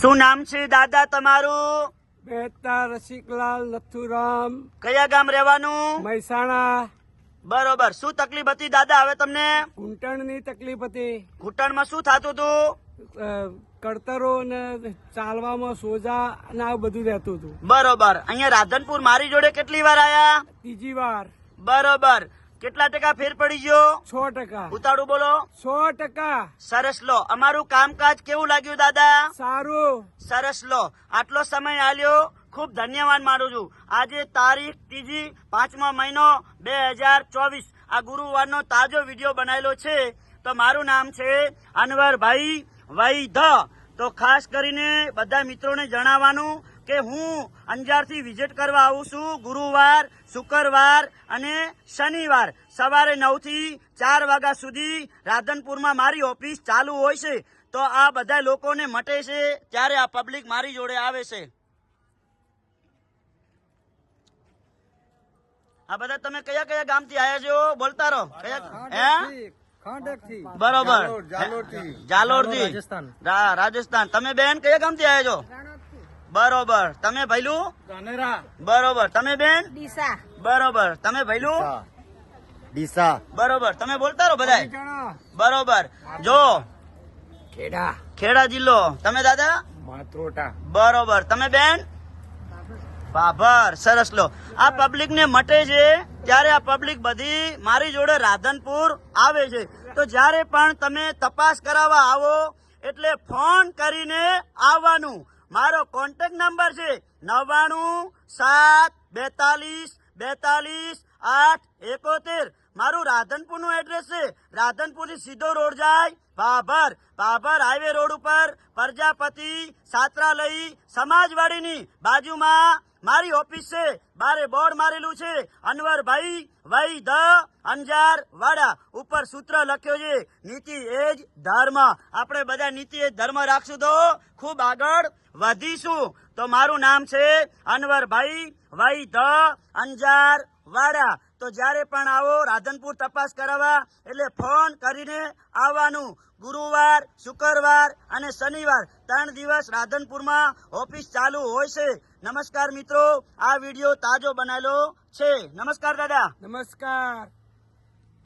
શું નામ છે દાદા તમારું? બેતા રસિકલાલ લથુરામ. કયા ગામ રહેવાનું? મહેસાણા. બરોબર. શું તકલીફ હતી દાદા હવે તમને? ઘૂંટણની તકલીફ હતી. ઘૂંટણમાં શું થતું હતું? કડતરો ને ચાલવામાં સોજા ને આ બધું રહેતું હતું. બરોબર. અહીંયા રાધનપુર મારી જોડે કેટલી વાર આયા? ત્રીજી વાર. બરોબર. કેટલા ટકા ફેર પડી ગયો? છ ટકા. ઉતાળું બોલો. સો ટકા. સરસ લો. અમારું કામકાજ કેવું લાગ્યું દાદા? સારું. સરસ લો. આટલો સમય આલ્યો. ખૂબ ધન્યવાદ માનું છું. આજે તારીખ ત્રીજી પાંચમો મહિનો બે હજાર ચોવીસ. આ ગુરુવારનો તાજો વીડિયો બનાવેલો છે. તો મારું નામ છે અનવરભાઈ વૈધ. તો ખાસ કરીને બધા મિત્રોને જણાવવાનું કે હું અંજારથી વિઝિટ કરવા આવું છું ગુરુવાર શુક્રવાર અને શનિવાર. સવારે નવથી ચાર વાગ્યા સુધી રાધનપુરમાં મારી ઓફિસ ચાલુ હોય છે. તો આ બધા લોકોને મટે છે ત્યારે આ પબ્લિક મારી જોડે આવે છે. આ બધા તમે કયા કયા ગામથી આવ્યા છો? બોલતા રહો. કયા હે? બરોબર. જાલોરથી. જાલોરથી. રા- રાજસ્થાન. તમે બેન કયા ગામથી આવ્યા છો? બરોબર. તમે ભૈલું? ધાનેરા બરોબર. તમે બેન? ડીસા. બરોબર. તમે ભૈલું? ડીસા. બરોબર. તમે બોલતા રહો બધા બરોબર. જો. ખેડા. ખેડા જિલ્લો. તમે દાદા? માત્રોટા. બરોબર. તમે બેન? બાબર સરસ લો. આ પબ્લિક ને મટે છે ત્યારે આ પબ્લિક બધી મારી જોડે રાધનપુર આવે છે. તો જ્યારે પણ તમે તપાસ કરાવવા આવો એટલે ફોન કરીને આવવાનું. મારો કોન્ટેક્ટ નંબર છે નવ્વાણું સાત બેતાલીસ બેતાલીસ આઠ એકોતેર. મારું રાધનપુરનું એડ્રેસ છે. રાધનપુરથી સીધો રોડ જાય. ભાભર ભાભર હાઈવે રોડ ઉપર. પ્રજાપતિ છાત્રાલય સમાજવાડીની બાજુમાં મારી ઓફિસ છે. બારે બોર્ડ મારેલું છે. અનવરભાઈ વૈ ધ અંજાર વાડા ઉપર સૂત્ર લખ્યો છે. નીતિ એ જ ધર્મ. આપણે બધા નીતિ એ ધર્મ રાખશું તો ખૂબ આગળ વધીશું. તો મારું નામ છે અનવરભાઈ વૈ ધ અંજાર વાડા. તો જ્યારે પણ આવો, રાધનપુર તપાસ કરાવવા, એટલે ફોન કરીને આવવાનું. ગુરુવાર, શુક્રવાર અને શનિવાર ત્રણ દિવસ રાધનપુરમાં ઓફિસ ચાલુ હોય છે. નમસ્કાર મિત્રો, આ વીડિયો તાજો બનાવેલો છે. નમસ્કાર દાદા. નમસ્કાર.